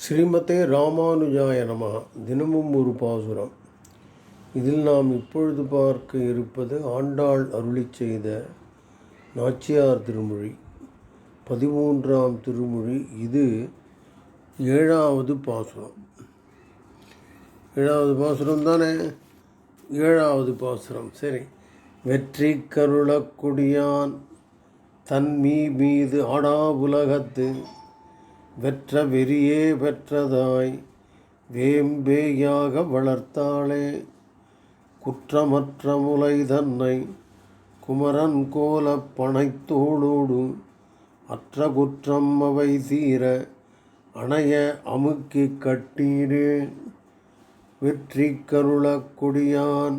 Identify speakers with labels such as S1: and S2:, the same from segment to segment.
S1: ஸ்ரீமதே ராமானுஜாய நம தினமும் ஒரு பாசுரம். இதில் நாம் இப்பொழுது பார்க்க இருப்பது ஆண்டாள் அருளி செய்த நாச்சியார் திருமொழி. பதிமூன்றாம் திருமொழி இது ஏழாவது பாசுரம். ஏழாவது பாசுரம் தானே? ஏழாவது பாசுரம் சரி. வெற்றி கருளக்குடியான் தன் மீது ஆடா உலகத்து வெற்ற வெறியே பெற்றதாய் வேம்பேயாக வளர்த்தாளே. குற்றமற்ற முலை தன்னை குமரன் கோலப் பனைத்தோளோடு அற்ற குற்றம் அவை தீர அணைய அமுக்கி கட்டீரே வெற்றி கருளக் கொடியான்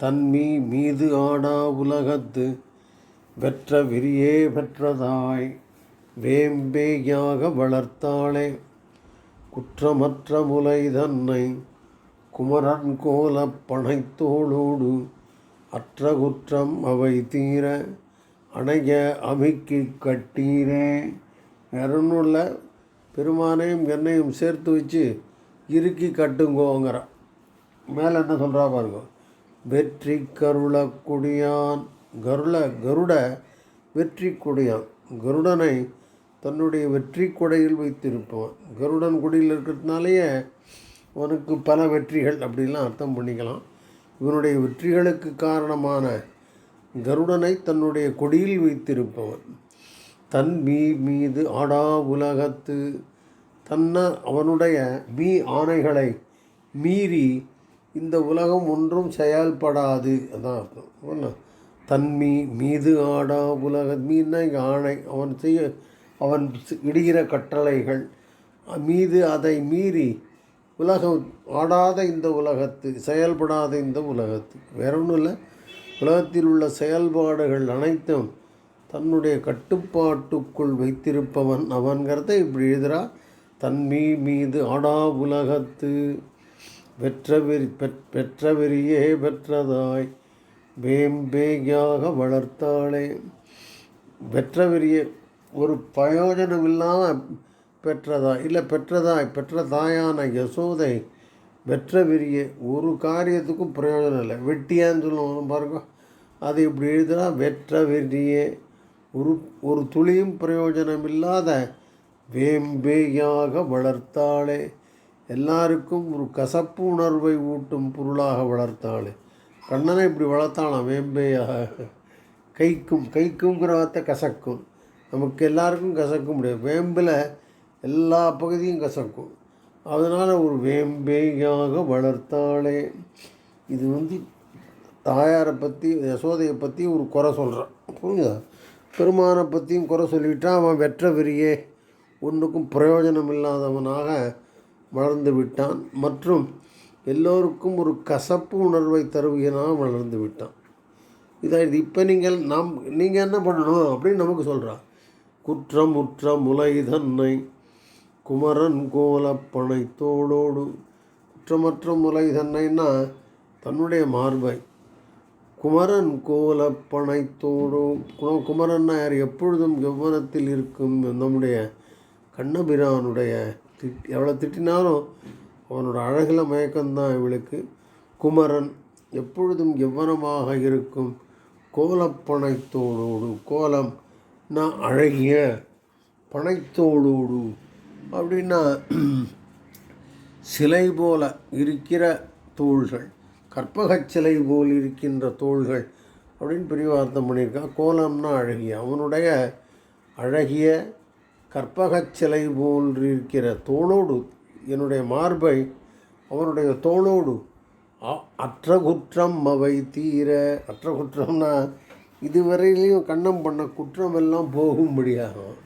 S1: தன்மீ மீது ஆடா உலகத்து வெற்ற விரியே பெற்றதாய் வேம்பேயாக வளர்த்தாளே குற்றமற்ற முலை தன்னை குமரன் கோலப் பனைத்தோளோடு அற்ற குற்றம் அவை தீர அணைய அமைக்கு கட்டீரே. வேற ஒன்றும் இல்லை பெருமானையும் என்னையும் சேர்த்து வச்சு இறுக்கி கட்டுங்கோங்கிற. மேலே என்ன சொல்கிறா பாருங்க. வெற்றி கருள குடியான் கருள கருட வெற்றி குடியான். கருடனை தன்னுடைய வெற்றி கொடையில் வைத்திருப்பவன். கருடன் கொடியில் இருக்கிறதுனாலேயே அவனுக்கு பல வெற்றிகள் அப்படிலாம் அர்த்தம் பண்ணிக்கலாம். இவனுடைய வெற்றிகளுக்கு காரணமான கருடனை தன்னுடைய கொடியில் வைத்திருப்பவன். தன் மீ மீது ஆடா உலகத்து தன்ன அவனுடைய மீ ஆணைகளை மீறி இந்த உலகம் ஒன்றும் செயல்படாது. அதான் அர்த்தம். ஒன்று தன்மீ மீது ஆடா உலக மீன்னா இங்கே ஆணை. அவன் செய்ய அவன் இடுகிற கட்டளைகள் மீது அதை மீறி உலகம் ஆடாத இந்த உலகத்து செயல்படாத இந்த உலகத்து. வேற ஒன்றும் இல்லை உலகத்தில் உள்ள செயல்பாடுகள் அனைத்தும் தன்னுடைய கட்டுப்பாட்டுக்குள் வைத்திருப்பவன் அவன்கிறத இப்படி எழுதுகிறா தன்மீ மீது ஆடா உலகத்து வெற்றவெறி பெற்றவெறியே பெற்றதாய் வேம்பேயாக வளர்த்தாளே. வெற்றவெறிய ஒரு பிரயோஜனம் இல்லாமல் பெற்றதா? இல்லை பெற்றதாய் பெற்ற தாயான யசோதை வெற்ற விரிய ஒரு காரியத்துக்கும் பிரயோஜனம் இல்லை. வெட்டியான்னு சொல்லுவோம் பாருங்க. அது இப்படி எழுதுனா வெற்ற வெறியே ஒரு ஒரு துளியும் பிரயோஜனம் இல்லாத வேம்பேயாக வளர்த்தாளே. எல்லாருக்கும் ஒரு கசப்பு உணர்வை ஊட்டும் பொருளாக வளர்த்தாளே. கண்ணனை இப்படி வளர்த்தாளாம் வேம்பேயாக. கைக்கும் கைக்குங்கிற வார்த்தை கசக்கும். நமக்கு எல்லாருக்கும் கசக்க முடியாது வேம்பில் எல்லா பகுதியும் கசக்கும். அதனால் ஒரு வேம்பேயாக வளர்த்தாளே இது வந்து தாயாரை பற்றி யசோதையை பற்றி ஒரு குறை சொல்கிறான் புரியுதா பெருமானை பற்றியும் குறை சொல்லிவிட்டால் அவன் வெற்ற விரியே ஒன்றுக்கும் பிரயோஜனம் இல்லாதவனாக வளர்ந்து விட்டான். மற்றும் எல்லோருக்கும் ஒரு கசப்பு உணர்வை தருவியனாக வளர்ந்து விட்டான். இதை இது இப்போ நீங்கள் நாம் நீங்கள் என்ன பண்ணணும் அப்படின்னு நமக்கு சொல்கிறான் குற்றமுற்ற முலைதன்னை முலை தன்னை குமரன் கோலப்பனை தோளோடு குற்றமற்ற முலை தன்னைன்னா தன்னுடைய மார்பை. குமரன் கோலப்பனை தோடும் குமரன் யார்? எப்பொழுதும் கவனத்தில் இருக்கும் நம்முடைய கண்ணபிரானுடைய திட் எவ்வளோ திட்டினாலும் அவனோட அழகில் மயக்கம்தான் இவளுக்கு. குமரன் எப்பொழுதும் எவ்வனமாக இருக்கும்? கோலப்பனைத்தோடோடு கோலம் நான் அழகிய பனைத்தோடோடு அப்படின்னா சிலை போல இருக்கிற தோள்கள் கற்பகச் சிலை போல் இருக்கின்ற தோள்கள் அப்படின்னு பிரிவார்த்தம் பண்ணியிருக்கான் கோலம்னா அழகிய. அவனுடைய அழகிய கற்பகச் சிலை போல் இருக்கிற தோளோடு என்னுடைய மார்பை அவனுடைய தோளோடு அற்ற குற்றம் அவை தீர. அற்ற குற்றம்னா இதுவரையிலையும் கண்ணம் பண்ண குற்றம் எல்லாம் போகும்படியாகும்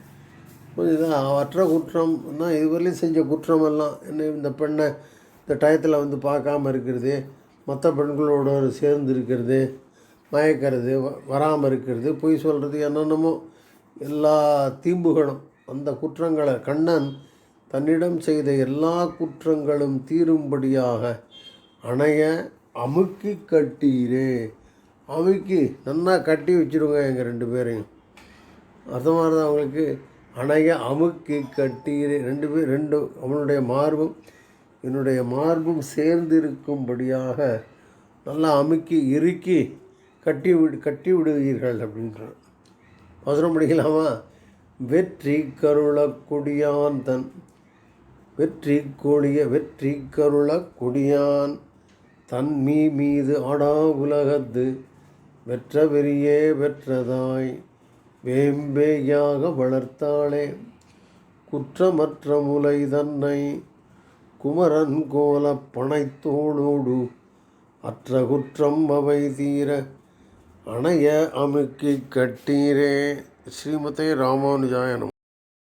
S1: கொஞ்சம் அற்ற குற்றம் தான் இதுவரையிலும் செஞ்ச குற்றமெல்லாம் என்ன இந்த பெண்ணை இந்த டயத்தில் வந்து பார்க்காம இருக்கிறது மற்ற பெண்களோட சேர்ந்து இருக்கிறது மயக்கிறது வராமல் இருக்கிறது பொய் சொல்கிறது என்னென்னமோ எல்லா தீம்புகளும் அந்த குற்றங்களை கண்ணன் தன்னிடம் செய்த எல்லா குற்றங்களும் தீரும்படியாக அணைய அமுக்கி கட்டீரே அமுக்கி நல்லா கட்டி வச்சுருங்க எங்கள் ரெண்டு பேரையும். அதை மாதிரி தான் அவங்களுக்கு அணைய அமுக்கி கட்டி ரெண்டு பேர் ரெண்டு அவனுடைய மார்பும் என்னுடைய மார்பும் சேர்ந்திருக்கும்படியாக நல்லா அமுக்கி இறுக்கி கட்டி விடு கட்டி விடுவீர்கள் அப்படின்றான். அவசரம் படிக்கலாமா வெற்றி கருள கொடியான் தன் வெற்றி கொடிய வெற்றி கருள கொடியான் தன் மீ மீது ஆடா உலகத்து வெற்ற வெறியே வெற்றதாய் வேம்பேயாக வளர்த்தாளே. குற்றமற்ற முலை தன்னை குமரன் கோல பனைத்தோளோடு அற்ற குற்றம் அவை தீர அணைய அமுக்கி கட்டீரே. ஸ்ரீமதே ராமானுஜாயனம்